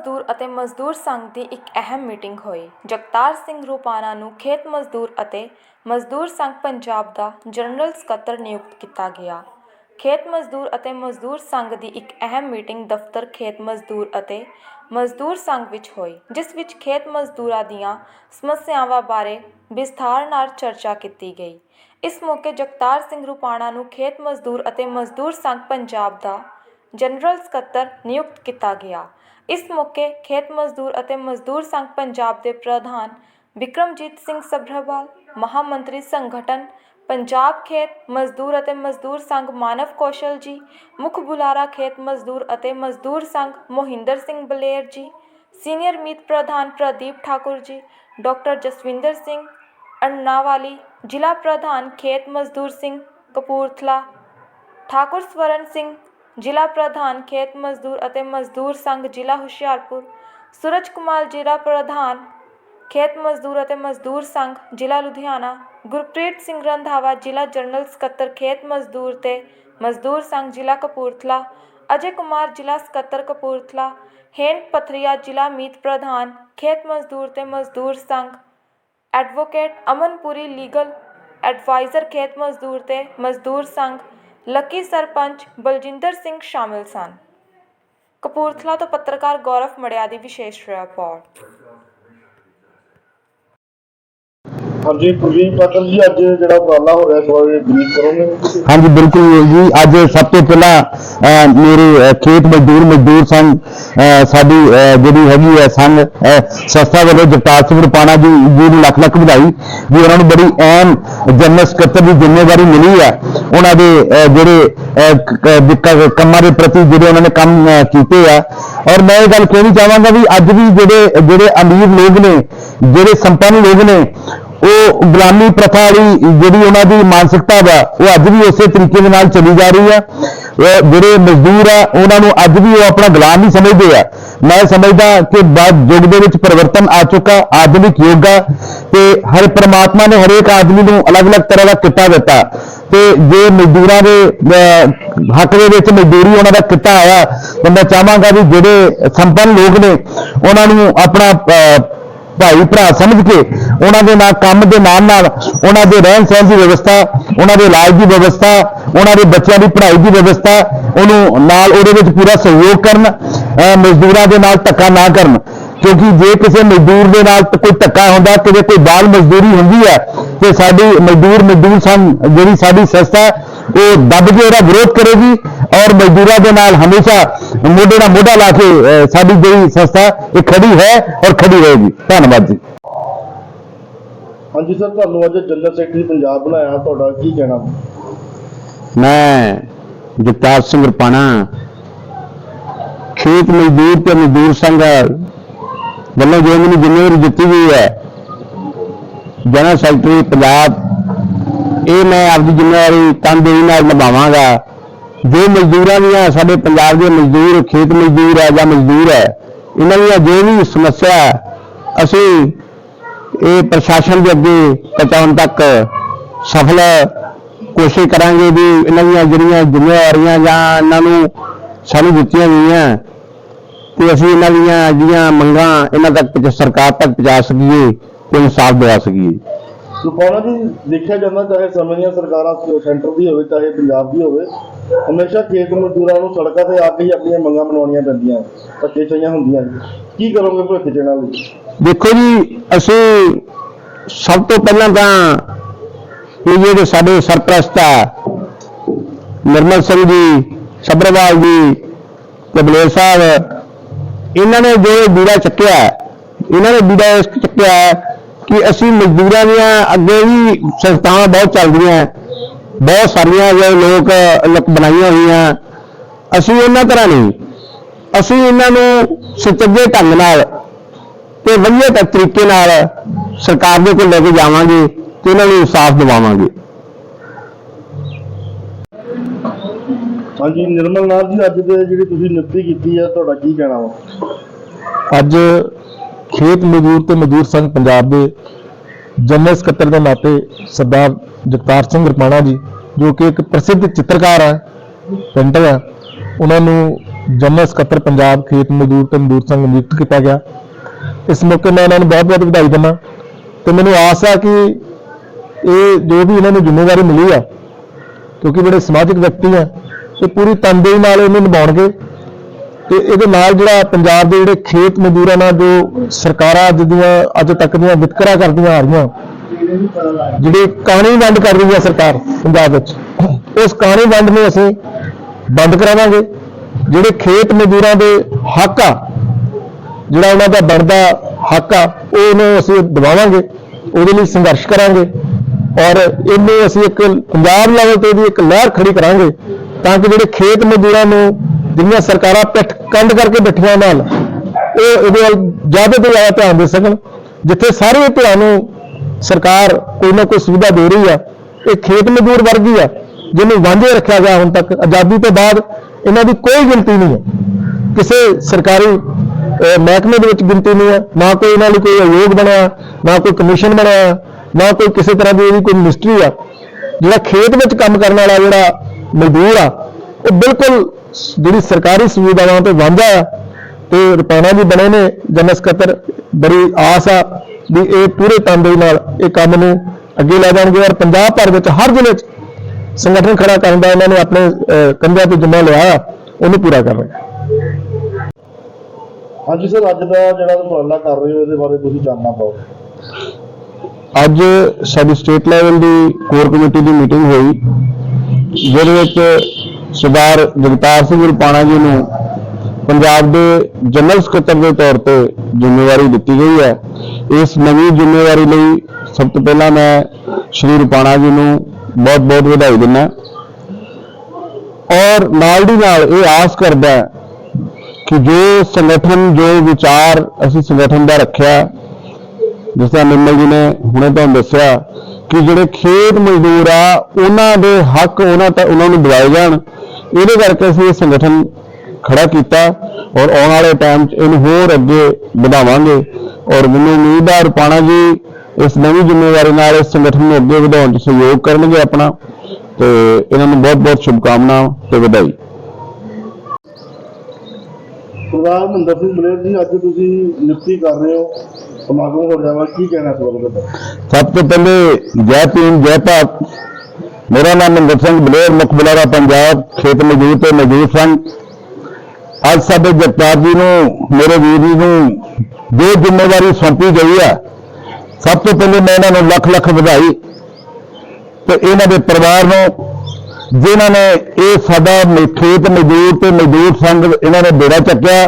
ਮਜ਼ਦੂਰ ਅਤੇ ਮਜ਼ਦੂਰ ਸੰਘ ਦੀ ਇੱਕ ਅਹਿਮ ਮੀਟਿੰਗ ਹੋਈ। ਜਗਤਾਰ ਸਿੰਘ ਰੂਪਾਣਾ ਨੂੰ ਖੇਤ ਮਜ਼ਦੂਰ ਅਤੇ ਮਜ਼ਦੂਰ ਸੰਘ ਪੰਜਾਬ ਦਾ ਜਨਰਲ ਸਕੱਤਰ ਨਿਯੁਕਤ ਕੀਤਾ ਗਿਆ। ਖੇਤ ਮਜ਼ਦੂਰ ਅਤੇ ਮਜ਼ਦੂਰ ਸੰਘ ਦੀ ਇੱਕ ਅਹਿਮ ਮੀਟਿੰਗ ਦਫ਼ਤਰ ਖੇਤ ਮਜ਼ਦੂਰ ਅਤੇ ਮਜ਼ਦੂਰ ਸੰਘ ਵਿੱਚ ਹੋਈ, ਜਿਸ ਵਿੱਚ ਖੇਤ ਮਜ਼ਦੂਰਾਂ ਦੀਆਂ ਸਮੱਸਿਆਵਾਂ ਬਾਰੇ ਵਿਸਥਾਰ ਨਾਲ ਚਰਚਾ ਕੀਤੀ ਗਈ। ਇਸ ਮੌਕੇ ਜਗਤਾਰ ਸਿੰਘ ਰੂਪਾਣਾ ਨੂੰ ਖੇਤ ਮਜ਼ਦੂਰ ਅਤੇ ਮਜ਼ਦੂਰ ਸੰਘ ਪੰਜਾਬ ਦਾ ਜਨਰਲ ਸਕੱਤਰ ਨਿਯੁਕਤ ਕੀਤਾ ਗਿਆ। ਇਸ ਮੌਕੇ ਖੇਤ ਮਜ਼ਦੂਰ ਅਤੇ ਮਜ਼ਦੂਰ ਸੰਘ ਪੰਜਾਬ ਦੇ ਪ੍ਰਧਾਨ ਵਿਕਰਮਜੀਤ ਸਿੰਘ ਸਭਰਵਾਲ, ਮਹਾਮੰਤਰੀ ਸੰਗਠਨ ਪੰਜਾਬ ਖੇਤ ਮਜ਼ਦੂਰ ਅਤੇ ਮਜ਼ਦੂਰ ਸੰਘ ਮਾਨਵ ਕੌਸ਼ਲ ਜੀ, ਮੁੱਖ ਬੁਲਾਰਾ ਖੇਤ ਮਜ਼ਦੂਰ ਅਤੇ ਮਜ਼ਦੂਰ ਸੰਘ ਮੋਹਿੰਦਰ ਸਿੰਘ ਬਲੇਰ ਜੀ, ਸੀਨੀਅਰ ਮੀਤ ਪ੍ਰਧਾਨ ਪ੍ਰਦੀਪ ਠਾਕੁਰ ਜੀ, ਡਾਕਟਰ ਜਸਵਿੰਦਰ ਸਿੰਘ ਅੰਨਾਵਾਲੀ ਜ਼ਿਲ੍ਹਾ ਪ੍ਰਧਾਨ ਖੇਤ ਮਜ਼ਦੂਰ ਸਿੰਘ ਕਪੂਰਥਲਾ, ਠਾਕੁਰ ਸਵਰਨ ਸਿੰਘ ਜ਼ਿਲ੍ਹਾ ਪ੍ਰਧਾਨ ਖੇਤ ਮਜ਼ਦੂਰ ਅਤੇ ਮਜ਼ਦੂਰ ਸੰਘ ਜ਼ਿਲ੍ਹਾ ਹੁਸ਼ਿਆਰਪੁਰ, ਸੂਰਜ ਕੁਮਾਰ ਜ਼ਿਲ੍ਹਾ ਪ੍ਰਧਾਨ ਖੇਤ ਮਜ਼ਦੂਰ ਅਤੇ ਮਜ਼ਦੂਰ ਸੰਘ ਜ਼ਿਲ੍ਹਾ ਲੁਧਿਆਣਾ, ਗੁਰਪ੍ਰੀਤ ਸਿੰਘ ਰੰਧਾਵਾ ਜ਼ਿਲ੍ਹਾ ਜਨਰਲ ਸਕੱਤਰ ਖੇਤ ਮਜ਼ਦੂਰ ਤੇ ਮਜ਼ਦੂਰ ਸੰਘ ਜ਼ਿਲ੍ਹਾ ਕਪੂਰਥਲਾ, ਅਜੇ ਕੁਮਾਰ ਜ਼ਿਲ੍ਹਾ ਸਕੱਤਰ ਕਪੂਰਥਲਾ, ਹੇਨ ਪਥਰੀਆ ਜ਼ਿਲ੍ਹਾ ਮੀਤ ਪ੍ਰਧਾਨ ਖੇਤ ਮਜ਼ਦੂਰ ਤੇ ਮਜ਼ਦੂਰ ਸੰਘ ਐਡਵੋਕੇਟ ਅਮਨਪੁਰੀ ਲੀਗਲ ਐਡਵਾਈਜ਼ਰ ਖੇਤ ਮਜ਼ਦੂਰ ਤੇ ਮਜ਼ਦੂਰ ਸੰਘ ਲੱਕੀ ਸਰਪੰਚ ਬਲਜਿੰਦਰ ਸਿੰਘ ਸ਼ਾਮਿਲ ਸਨ। ਕਪੂਰਥਲਾ ਤੋਂ ਪੱਤਰਕਾਰ ਗੌਰਵ ਮੜਿਆ ਦੀ ਵਿਸ਼ੇਸ਼ ਰਿਪੋਰਟ। ਹਾਂਜੀ, ਪ੍ਰਵੀਨ ਪਾਟਲ ਜੀ, ਅੱਜ ਜਿਹੜਾ ਉਪਰਾਲਾ ਹੋ ਰਿਹਾ ਇਸ ਬਰੀਫ ਕਰੋਗੇ? ਹਾਂਜੀ, ਬਿਲਕੁਲ ਜੀ। ਅੱਜ ਸਭ ਤੋਂ ਪਹਿਲਾਂ ਮੇਰੇ ਖੇਤ ਮਜ਼ਦੂਰ ਮਜ਼ਦੂਰ ਸੰਘ ਸਾਡੀ ਜਿਹੜੀ ਹੈਗੀ ਹੈ ਸੰਘ ਸੰਸਥਾ ਵੱਲੋਂ ਜਗਤਾਰ ਸਿੰਘ ਰੁਪਾਣਾ ਜੀ ਜੀ ਨੂੰ ਲੱਖ ਲੱਖ ਵਧਾਈ ਜੀ ਉਹਨਾਂ ਨੂੰ ਬੜੀ ਅਹਿਮ ਜਨਰਲ ਸਕੱਤਰ ਦੀ ਜ਼ਿੰਮੇਵਾਰੀ ਮਿਲੀ ਹੈ। ਉਹਨਾਂ ਦੇ ਜਿਹੜੇ ਕੰਮਾਂ ਦੇ ਪ੍ਰਤੀ ਜਿਹੜੇ ਉਹਨਾਂ ਨੇ ਕੰਮ ਕੀਤੇ ਆ। ਔਰ ਮੈਂ ਇਹ ਗੱਲ ਕਹਿਣੀ ਚਾਹਾਂਗਾ ਵੀ ਅੱਜ ਵੀ ਜਿਹੜੇ ਜਿਹੜੇ ਅਮੀਰ ਲੋਕ ਨੇ, ਜਿਹੜੇ ਸੰਪੰਨ ਲੋਕ ਨੇ ਉਹ ਗੁਲਾਮੀ ਪ੍ਰਥਾ ਵਾਲੀ ਜਿਹੜੀ ਉਹਨਾਂ ਦੀ ਮਾਨਸਿਕਤਾ ਵਾ ਉਹ ਅੱਜ ਵੀ ਉਸੇ ਤਰੀਕੇ ਦੇ ਨਾਲ ਚੱਲੀ ਜਾ ਰਹੀ ਹੈ ਜਿਹੜੇ ਮਜ਼ਦੂਰ ਆ ਉਹਨਾਂ ਨੂੰ ਅੱਜ ਵੀ ਉਹ ਆਪਣਾ ਗੁਲਾਮ ਹੀ ਸਮਝਦੇ ਆ। ਮੈਂ ਸਮਝਦਾ ਕਿ ਬਾਅਦ ਯੁੱਗ ਦੇ ਵਿੱਚ ਪਰਿਵਰਤਨ ਆ ਚੁੱਕਾ ਆਧੁਨਿਕ ਯੁੱਗ ਆ ਤੇ ਹਰ ਪ੍ਰਮਾਤਮਾ ਨੇ ਹਰੇਕ ਆਦਮੀ ਨੂੰ ਅਲੱਗ-ਅਲੱਗ ਤਰ੍ਹਾਂ ਦਾ ਕਿੱਤਾ ਦਿੱਤਾ। ਤੇ ਜੇ ਮਜ਼ਦੂਰਾਂ ਦੇ ਅਹ, ਹੱਕ ਦੇ ਵਿੱਚ ਮਜ਼ਦੂਰੀ ਉਹਨਾਂ ਦਾ ਕਿੱਤਾ ਆਇਆ ਤਾਂ ਮੈਂ ਚਾਹਾਂਗਾ ਵੀ ਜਿਹੜੇ ਸੰਪੰਨ ਲੋਕ ਨੇ ਉਹਨਾਂ ਨੂੰ ਆਪਣਾ ਅਹ, ਭਾਈ ਭਰਾ ਸਮਝ ਕੇ ਉਹਨਾਂ ਦੇ ਨਾਲ ਕੰਮ ਦੇ ਨਾਲ ਨਾਲ ਉਹਨਾਂ ਦੇ ਰਹਿਣ ਸਹਿਣ ਦੀ ਵਿਵਸਥਾ, ਉਹਨਾਂ ਦੇ ਇਲਾਜ ਦੀ ਵਿਵਸਥਾ, ਉਹਨਾਂ ਦੇ ਬੱਚਿਆਂ ਦੀ ਪੜ੍ਹਾਈ ਦੀ ਵਿਵਸਥਾ, ਉਹਨੂੰ ਨਾਲ ਉਹਦੇ ਵਿੱਚ ਪੂਰਾ ਸਹਿਯੋਗ ਕਰਨ ਮਜ਼ਦੂਰਾਂ ਦੇ ਨਾਲ ਧੱਕਾ ਨਾ ਕਰਨ। ਕਿਉਂਕਿ ਜੇ ਕਿਸੇ ਮਜ਼ਦੂਰ ਦੇ ਨਾਲ ਕੋਈ ਧੱਕਾ ਹੁੰਦਾ, ਕਿਤੇ ਕੋਈ ਬਾਲ ਮਜ਼ਦੂਰੀ ਹੁੰਦੀ ਹੈ, ਤੇ ਸਾਡੀ ਮਜ਼ਦੂਰ ਮਜ਼ਦੂਰ ਸੰਘ ਜਿਹੜੀ ਸਾਡੀ ਸੰਸਥਾ ਉਹ ਦੱਬ ਕੇ ਉਹਦਾ ਵਿਰੋਧ ਕਰੇਗੀ ਔਰ ਮਜ਼ਦੂਰਾਂ ਦੇ ਨਾਲ ਹਮੇਸ਼ਾ ਮੋਢੇ ਨਾਲ ਮੋਢਾ ਲਾ ਕੇ ਸਾਡੀ ਜਿਹੜੀ ਸੰਸਥਾ ਇਹ ਖੜੀ ਹੈ ਔਰ ਖੜੀ ਰਹੇਗੀ। ਧੰਨਵਾਦ ਜੀ। ਹਾਂਜੀ ਸਰ ਤੁਹਾਨੂੰ ਅੱਜ ਜਨਰਲ ਸੈਕਟਰੀ ਪੰਜਾਬ ਬਣਾਇਆ ਤੁਹਾਡਾ ਕੀ ਕਹਿਣਾ? ਮੈਂ ਜਗਤਾਰ ਸਿੰਘ ਰਪਾਣਾ ਖੇਤ ਮਜ਼ਦੂਰ ਤੇ ਮਜ਼ਦੂਰ ਸੰਘ ਵੱਲੋਂ ਜੋ ਮੈਨੂੰ ਜ਼ਿੰਮੇਵਾਰੀ ਦਿੱਤੀ ਗਈ ਹੈ ਜਨਰਲ ਸੈਕਟਰੀ ਪੰਜਾਬ ਇਹ ਮੈਂ ਆਪਦੀ ਜ਼ਿੰਮੇਵਾਰੀ ਤਨਦੇਹੀ ਨਾਲ ਨਿਭਾਵਾਂਗਾ। ਜੋ ਮਜ਼ਦੂਰਾਂ ਦੀਆਂ ਸਾਡੇ ਪੰਜਾਬ ਦੇ ਮਜ਼ਦੂਰ, ਖੇਤ ਮਜ਼ਦੂਰ ਹੈ ਜਾਂ ਮਜ਼ਦੂਰ ਹੈ ਇਹਨਾਂ ਦੀਆਂ ਜੋ ਵੀ ਸਮੱਸਿਆ, ਅਸੀਂ ਇਹ ਪ੍ਰਸ਼ਾਸਨ ਦੇ ਅੱਗੇ ਪਹੁੰਚਾਉਣ ਤੱਕ ਸਫਲ ਕੋਸ਼ਿਸ਼ ਕਰਾਂਗੇ ਵੀ ਇਹਨਾਂ ਦੀਆਂ ਜਿਹੜੀਆਂ ਜ਼ਿੰਮੇਵਾਰੀਆਂ ਜਾਂ ਇਹਨਾਂ ਨੂੰ ਸਾਨੂੰ ਦਿੱਤੀਆਂ ਗਈਆਂ ਤੇ ਅਸੀਂ ਇਹਨਾਂ ਦੀਆਂ ਜਿਹੜੀਆਂ ਮੰਗਾਂ ਇਹਨਾਂ ਤੱਕ ਪਹੁੰਚ- ਸਰਕਾਰ ਤੱਕ ਪਹੁੰਚਾ ਸਕੀਏ ਤੇ ਇਨਸਾਫ ਦਿਵਾ ਸਕੀਏ। ਸੁਪਾਉਣਾ ਜੀ, ਦੇਖਿਆ ਜਾਂਦਾ ਚਾਹੇ ਸਮੇਂ ਦੀਆਂ ਸਰਕਾਰਾਂ ਸੈਂਟਰ ਦੀ ਹੋਵੇ, ਚਾਹੇ ਪੰਜਾਬ ਦੀ ਹੋਵੇ, ਹਮੇਸ਼ਾ ਖੇਤ ਮਜ਼ਦੂਰਾਂ ਨੂੰ ਸੜਕਾਂ ਤੇ ਆ ਕੇ ਹੀ ਆਪਣੀਆਂ ਮੰਗਾਂ ਮਨਾਉਣੀਆਂ ਪੈਂਦੀਆਂ, ਧੱਕੇ ਚਾਹੀਆਂ ਹੁੰਦੀਆਂ। ਕੀ ਕਰੋਗੇ ਭਵਿੱਖ ਚ ਇਹਨਾਂ ਲਈ ਦੇਖੋ ਜੀ, ਅਸੀਂ ਸਭ ਤੋਂ ਪਹਿਲਾਂ ਤਾਂ ਇਹ ਜਿਹੜੇ ਸਾਡੇ ਸਰਪ੍ਰਸਤ ਆ, ਨਿਰਮਲ ਸਿੰਘ ਜੀ ਸਬਰਵਾਲ ਜੀ ਕਬਲੇਰ ਸਾਹਿਬ, ਇਹਨਾਂ ਨੇ ਜੋ ਬੀੜਾ ਚੱਕਿਆ, ਇਹਨਾਂ ਨੇ ਬੀੜਾ ਇਸ ਚੱਕਿਆ ਕਿ ਅਸੀਂ ਮਜ਼ਦੂਰਾਂ ਦੀਆਂ ਅੱਗੇ ਵੀ ਸੰਸਥਾਵਾਂ ਬਹੁਤ ਚੱਲਦੀਆਂ ਬਹੁਤ ਸਾਰੀਆਂ ਜੋ ਲੋਕ ਲੋਕ ਬਣਾਈਆਂ ਹੋਈਆਂ। ਅਸੀਂ ਉਹਨਾਂ ਤਰ੍ਹਾਂ ਨਹੀਂ। ਅਸੀਂ ਇਹਨਾਂ ਨੂੰ ਸੁਚੱਜੇ ਢੰਗ ਨਾਲ ਤੇ ਵਧੀਆ ਤ- ਤਰੀਕੇ ਨਾਲ ਸਰਕਾਰ ਦੇ ਕੋਲ ਲੈ ਕੇ ਜਾਵਾਂਗੇ ਤੇ ਇਹਨਾਂ ਨੂੰ ਇਨਸਾਫ ਦਿਵਾਵਾਂਗੇ। ਹਾਂਜੀ ਨਿਰਮਲ ਨਾਥ ਜੀ ਅੱਜ ਦੇ ਜਿਹੜੀ ਤੁਸੀਂ ਨਿਯੁਕਤੀ ਕੀਤੀ ਹੈ ਤੁਹਾਡਾ ਕੀ ਕਹਿਣਾ ਵਾ? ਅੱਜ ਖੇਤ ਮਜ਼ਦੂਰ ਤੇ ਮਜ਼ਦੂਰ ਸੰਘ ਪੰਜਾਬ ਦੇ ਜਨਰਲ ਸਕੱਤਰ ਦੇ ਨਾਤੇ ਸਰਦਾਰ ਜਗਤਾਰ ਸਿੰਘ ਰਪਾਣਾ ਜੀ, ਜੋ ਕਿ ਇੱਕ ਪ੍ਰਸਿੱਧ ਚਿੱਤਰਕਾਰ ਹੈ, ਪੇਂਟਰ ਹੈ, ਉਹਨਾਂ ਨੂੰ ਜਨਰਲ ਸਕੱਤਰ ਪੰਜਾਬ ਖੇਤ ਮਜ਼ਦੂਰ ਤੇ ਮਜ਼ਦੂਰ ਸੰਘ ਨਿਯੁਕਤ ਕੀਤਾ ਗਿਆ। ਇਸ ਮੌਕੇ ਮੈਂ ਉਹਨਾਂ ਨੂੰ ਬਹੁਤ ਬਹੁਤ ਵਧਾਈ ਦਿੰਦਾ ਤੇ ਮੈਨੂੰ ਆਸ ਆ ਕਿ ਇਹ ਜੋ ਵੀ ਇਹਨਾਂ ਨੂੰ ਜ਼ਿੰਮੇਵਾਰੀ ਮਿਲੀ ਆ, ਕਿਉਂਕਿ ਜਿਹੜੇ ਸਮਾਜਿਕ ਵਿਅਕਤੀ ਆ, ਇਹ ਪੂਰੀ ਤਨਦੇਹੀ ਨਾਲ ਇਹਨੂੰ ਨਿਭਾਉਣਗੇ। ਤੇ ਇਹਦੇ ਨਾਲ ਜਿਹੜਾ ਪੰਜਾਬ ਦੇ ਜਿਹੜੇ ਖੇਤ ਮਜ਼ਦੂਰਾਂ ਨਾਲ ਜੋ ਸਰਕਾਰਾਂ ਅੱਜ ਦੀਆਂ, ਅੱਜ ਤੱਕ ਦੀਆਂ ਵਿਤਕਰਾ ਕਰਦੀਆਂ ਆ ਰਹੀਆਂ, ਜਿਹੜੇ ਕਾਣੀ ਵੰਡ ਕਰ ਰਹੀ ਹੈ ਸਰਕਾਰ ਪੰਜਾਬ ਵਿੱਚ, ਉਸ ਕਾਣੀ ਵੰਡ ਨੂੰ ਅਸੀਂ ਬੰਦ ਕਰਾਵਾਂਗੇ। ਜਿਹੜੇ ਖੇਤ ਮਜ਼ਦੂਰਾਂ ਦੇ ਹੱਕ ਆ, ਜਿਹੜਾ ਉਹਨਾਂ ਦਾ ਬਣਦਾ ਹੱਕ ਆ, ਉਹ ਉਹਨੂੰ ਅਸੀਂ ਦਿਵਾਵਾਂਗੇ, ਉਹਦੇ ਲਈ ਸੰਘਰਸ਼ ਕਰਾਂਗੇ ਔਰ ਇਹਨੂੰ ਅਸੀਂ ਇੱਕ ਪੰਜਾਬ ਲੈਵਲ ਤੇ ਵੀ ਇੱਕ ਲਹਿਰ ਖੜੀ ਕਰਾਂਗੇ ਤਾਂ ਕਿ ਜਿਹੜੇ ਖੇਤ ਮਜ਼ਦੂਰਾਂ ਨੂੰ ਜਿਹੜੀਆਂ ਸਰਕਾਰਾਂ ਪਿੱਠ ਕੰਡ ਕਰਕੇ ਬੈਠੀਆਂ ਨਾਲ ਉਹ ਇਹਦੇ ਵੱਲ ਜ਼ਿਆਦਾ ਤੋਂ ਜ਼ਿਆਦਾ ਧਿਆਨ ਦੇ ਸਕਣ, ਜਿੱਥੇ ਸਾਰੇ ਧਿਆਨ ਨੂੰ ਸਰਕਾਰ ਕੋਈ ਨਾ ਕੋਈ ਸੁਵਿਧਾ ਦੇ ਰਹੀ ਆ, ਇਹ ਖੇਤ ਮਜ਼ਦੂਰ ਵਰਗੀ ਆ, ਜਿਹਨੂੰ ਵਾਂਝੇ ਰੱਖਿਆ ਗਿਆ ਹੁਣ ਤੱਕ, ਆਜ਼ਾਦੀ ਤੋਂ ਬਾਅਦ ਇਹਨਾਂ ਦੀ ਕੋਈ ਗਿਣਤੀ ਨਹੀਂ ਹੈ। ਕਿਸੇ ਸਰਕਾਰੀ ਮਹਿਕਮੇ ਦੇ ਵਿੱਚ ਗਿਣਤੀ ਨਹੀਂ ਹੈ, ਨਾ ਕੋਈ ਇਹਨਾਂ ਲਈ ਕੋਈ ਆਯੋਗ ਬਣਿਆ, ਨਾ ਕੋਈ ਕਮਿਸ਼ਨ ਬਣਿਆ, ਨਾ ਕੋਈ ਕਿਸੇ ਤਰ੍ਹਾਂ ਦੀ ਇਹਦੀ ਕੋਈ ਮਿਨਿਸਟਰੀ ਆ। ਜਿਹੜਾ ਖੇਤ ਵਿੱਚ ਕੰਮ ਕਰਨ ਵਾਲਾ ਜਿਹੜਾ ਮਜ਼ਦੂਰ ਆ, ਉਹ ਬਿਲਕੁਲ ਜਿਹੜੀ ਸਰਕਾਰੀ ਸੁਵਿਧਾਵਾਂ ਤੋਂ ਵਾਂਝਾ ਆ ਤੇ ਰੁਪਾਣਾ ਵੀ ਬਣੇ ਨੇ ਜਨਰਲ ਸਕੱਤਰ ਬੜੀ ਆਸ ਆ ਵੀ ਇਹ ਪੂਰੇ ਤਨਦੇਹੀ ਨਾਲ ਇਹ ਕੰਮ ਨੂੰ ਅੱਗੇ ਲੈ ਜਾਣਗੇ ਔਰ ਪੰਜਾਬ ਭਰ ਵਿੱਚ ਹਰ ਜ਼ਿਲ੍ਹੇ 'ਚ ਸੰਗਠਨ ਖੜਾ ਕਰਨ ਦਾ ਇਹਨਾਂ ਨੇ ਆਪਣੇ ਕੰਧਿਆਂ ਤੇ ਜਿੰਮਾ ਲਿਆ ਉਹਨੂੰ ਪੂਰਾ ਕਰਨਾ ਹਾਂਜੀ ਸਰ ਅੱਜ ਦਾ ਜਿਹੜਾ ਉਪਰਾਲਾ ਕਰ ਰਹੇ ਹੋ ਇਹਦੇ ਬਾਰੇ ਤੁਸੀਂ ਜਾਣਨਾ ਪਾਓ ਅੱਜ ਸਾਡੀ ਸਟੇਟ ਲੈਵਲ ਦੀ ਕੋਰ ਕਮੇਟੀ ਦੀ ਮੀਟਿੰਗ ਹੋਈ ਜਿਹਦੇ ਵਿੱਚ ਸਰਦਾਰ ਜਗਤਾਰ ਸਿੰਘ ਰੁਪਾਣਾ ਜੀ ਨੂੰ ਪੰਜਾਬ ਦੇ ਜਨਰਲ ਸਕੱਤਰ ਦੇ ਤੌਰ ਤੇ ਜ਼ਿੰਮੇਵਾਰੀ ਦਿੱਤੀ ਗਈ ਹੈ। ਇਸ ਨਵੀਂ ਜ਼ਿੰਮੇਵਾਰੀ ਲਈ ਸਭ ਤੋਂ ਪਹਿਲਾਂ ਮੈਂ ਸ਼੍ਰੀ ਰੁਪਾਣਾ ਜੀ ਨੂੰ ਬਹੁਤ-ਬਹੁਤ ਵਧਾਈ ਦਿੰਦਾ ਔਰ ਨਾਲ ਦੀ ਨਾਲ ਇਹ ਆਸ ਕਰਦਾ ਕਿ ਜੋ ਸੰਗਠਨ, ਜੋ ਵਿਚਾਰ ਅਸੀਂ ਸੰਗਠਨ ਦਾ ਰੱਖਿਆ, ਜਿਸ ਤਰ੍ਹਾਂ ਨਿਰਮਲ ਜੀ ਨੇ ਹੁਣੇ ਤੁਹਾਨੂੰ ਦੱਸਿਆ ਕਿ ਜਿਹੜੇ ਖੇਤ ਮਜ਼ਦੂਰ ਆ, ਉਹਨਾਂ ਦੇ ਹੱਕ ਉਹਨਾਂ ਤੱਕ ਉਹਨਾਂ ਨੂੰ ਦਿਵਾਏ ਜਾਣ। ਇਹਦੇ ਕਰਕੇ ਅਸੀਂ ਇਹ ਸੰਗਠਨ ਖੜਾ ਕੀਤਾ ਔਰ ਆਉਣ ਵਾਲੇ ਟਾਈਮ 'ਚ ਇਹਨੂੰ ਹੋਰ ਅੱਗੇ ਵਧਾਵਾਂਗੇ ਔਰ ਮੈਨੂੰ ਉਮੀਦ ਹੈ ਰੁਪਾਣਾ ਜੀ ਇਸ ਨਵੀਂ ਜ਼ਿੰਮੇਵਾਰੀ ਨਾਲ ਇਸ ਸੰਗਠਨ ਨੂੰ ਅੱਗੇ ਵਧਾਉਣ 'ਚ ਸਹਿਯੋਗ ਕਰਨਗੇ ਆਪਣਾ ਤੇ ਇਹਨਾਂ ਨੂੰ ਬਹੁਤ-ਬਹੁਤ ਸ਼ੁਭਕਾਮਨਾਵਾਂ ਤੇ ਵਧਾਈ। ਸਰਦਾਰ ਸਿੰਘ ਬਲੇਰ ਜੀ ਅੱਜ ਤੁਸੀਂ ਨਿਯੁਕਤੀ ਕਰ ਰਹੇ ਹੋ। ਸਮਾਗਮ ਹੋ ਜਾਵਾ ਕੀ ਕਹਿਣਾ ਤੁਹਾਡਾ? ਸਭ ਤੋਂ ਪਹਿਲੇ ਜੈ ਭੀਮ ਜੈ ਭਾਰਤ। ਮੇਰਾ ਨਾਮ ਮਹਿੰਦਰ ਸਿੰਘ ਬਲੇਰ ਮੁੱਖ ਬੁਲਾਰਾ ਪੰਜਾਬ, ਖੇਤ ਮਜ਼ਦੂਰ ਤੇ ਮਜ਼ਦੂਰ ਸੰਘ। ਅੱਜ ਸਾਡੇ ਜਗਤਾਰ ਜੀ ਨੂੰ, ਮੇਰੇ ਵੀਰ ਜੀ ਨੂੰ ਜੋ ਜ਼ਿੰਮੇਵਾਰੀ ਸੌਂਪੀ ਗਈ ਹੈ ਸਭ ਤੋਂ ਪਹਿਲੇ ਮੈਂ ਇਹਨਾਂ ਨੂੰ ਲੱਖ ਲੱਖ ਵਧਾਈ ਤੇ ਇਹਨਾਂ ਦੇ ਪਰਿਵਾਰ ਨੂੰ, ਜਿਨ੍ਹਾਂ ਨੇ ਇਹ ਸਾਡਾ ਖੇਤ ਮਜ਼ਦੂਰ ਤੇ ਮਜ਼ਦੂਰ ਸੰਘ ਇਹਨਾਂ ਨੇ ਬੇੜਾ ਚੱਕਿਆ,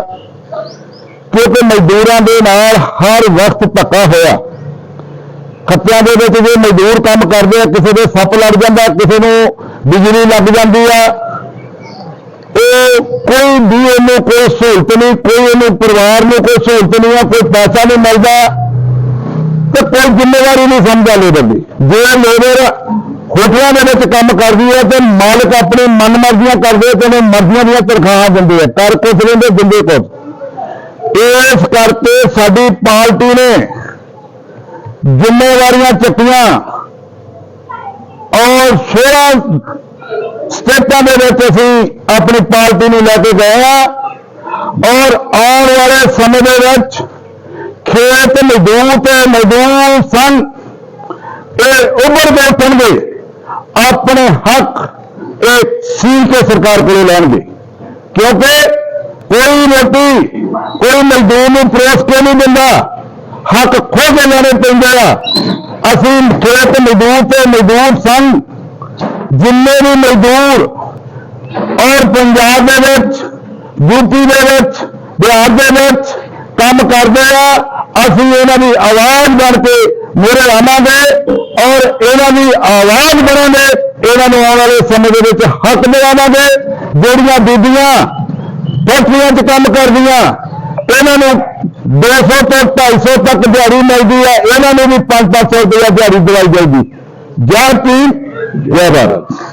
ਕਿਉਂਕਿ ਮਜ਼ਦੂਰਾਂ ਦੇ ਨਾਲ ਹਰ ਵਕਤ ਧੱਕਾ ਹੋਇਆ। ਖੱਤਿਆਂ ਦੇ ਵਿੱਚ ਜੇ ਮਜ਼ਦੂਰ ਕੰਮ ਕਰਦੇ ਆ, ਕਿਸੇ ਦੇ ਸੱਪ ਲੜ ਜਾਂਦਾ, ਕਿਸੇ ਨੂੰ ਬਿਜਲੀ ਲੱਗ ਜਾਂਦੀ ਆ ਉਹ ਕੋਈ ਵੀ ਉਹਨੂੰ ਕੋਈ ਸਹੂਲਤ ਨਹੀਂ, ਕੋਈ ਉਹਨੂੰ ਪਰਿਵਾਰ ਨੂੰ ਕੋਈ ਸਹੂਲਤ ਨਹੀਂ ਆ, ਕੋਈ ਪੈਸਾ ਨਹੀਂ ਮਿਲਦਾ, ਤੇ ਕੋਈ ਜ਼ਿੰਮੇਵਾਰੀ ਨਹੀਂ ਸਮਝਦਾ ਲੇਬਰ ਦੀ। ਜੇ ਲੇਬਰ ਹੋਟਲਾਂ ਦੇ ਵਿੱਚ ਕੰਮ ਕਰਦੀ ਹੈ ਤੇ ਮਾਲਕ ਆਪਣੀ ਮਨਮਰਜ਼ੀਆਂ ਕਰਦੇ ਤੇ ਉਹਨੂੰ ਮਰਜ਼ੀਆਂ ਦੀਆਂ ਤਨਖਾਹਾਂ ਦਿੰਦੇ ਆ ਕਰ ਕੁਛ ਲੈਂਦੇ ਦਿੰਦੇ ਕੁਛ। ਇਸ ਕਰਕੇ ਸਾਡੀ ਪਾਰਟੀ ਨੇ ਜ਼ਿੰਮੇਵਾਰੀਆਂ ਚੱਕੀਆਂ ਔਰ 16 ਸਟੇਟਾਂ ਦੇ ਵਿੱਚ ਅਸੀਂ ਆਪਣੀ ਪਾਰਟੀ ਨੂੰ ਲੈ ਕੇ ਗਏ ਆ ਔਰ ਆਉਣ ਵਾਲੇ ਸਮੇਂ ਦੇ ਵਿੱਚ ਖੇਤ ਮਜ਼ਦੂਰ ਤੇ ਮਜ਼ਦੂਰ ਸੰਘ ਇਹ ਉੱਭਰ ਕੇ ਉੱਠਣਗੇ ਆਪਣੇ ਹੱਕ ਇਹ ਸੀਲ ਕੇ ਸਰਕਾਰ ਕੋਲੇ ਲੈਣਗੇ। ਕਿਉਂਕਿ ਕੋਈ ਰੋਟੀ, ਕੋਈ ਮਜ਼ਦੂਰ ਨੂੰ ਪਰੋਸ ਕਿਉਂ ਨਹੀਂ ਦਿੰਦਾ। ਹੱਕ ਖੋ ਕੇ ਲੈਣੇ ਪੈਂਦੇ ਆ। ਅਸੀਂ ਖੇਤ ਮਜ਼ਦੂਰ ਤੇ ਮਜ਼ਦੂਰ ਸੰਘ, ਜਿੰਨੇ ਵੀ ਮਜ਼ਦੂਰ ਔਰ ਪੰਜਾਬ ਦੇ ਵਿੱਚ ਯੂਪੀ ਦੇ ਵਿੱਚ, ਬਿਹਾਰ ਦੇ ਵਿੱਚ ਕੰਮ ਕਰਦੇ ਆ, ਅਸੀਂ ਇਹਨਾਂ ਦੀ ਆਵਾਜ਼ ਬਣ ਕੇ ਮੂਹਰੇ ਆਵਾਂਗੇ ਔਰ ਇਹਨਾਂ ਦੀ ਆਵਾਜ਼ ਬਣਾਂਗੇ ਇਹਨਾਂ ਨੂੰ ਆਉਣ ਵਾਲੇ ਸਮੇਂ ਦੇ ਵਿੱਚ ਹੱਕ ਦਿਵਾਵਾਂਗੇ। ਜਿਹੜੀਆਂ ਬੀਬੀਆਂ, ਫੈਕਟਰੀਆਂ 'ਚ ਕੰਮ ਕਰਦੀਆਂ, ਇਹਨਾਂ ਨੂੰ 200 ਤੋਂ 250 ਤੱਕ ਦਿਹਾੜੀ ਮਿਲਦੀ ਹੈ। ਇਹਨਾਂ ਨੂੰ ਵੀ 5-500 ਰੁਪਏ ਦਿਹਾੜੀ ਦਵਾਈ ਜਾਏਗੀ ਜੈ ਭੀਮ ਜੈ ਭਾਰਤ।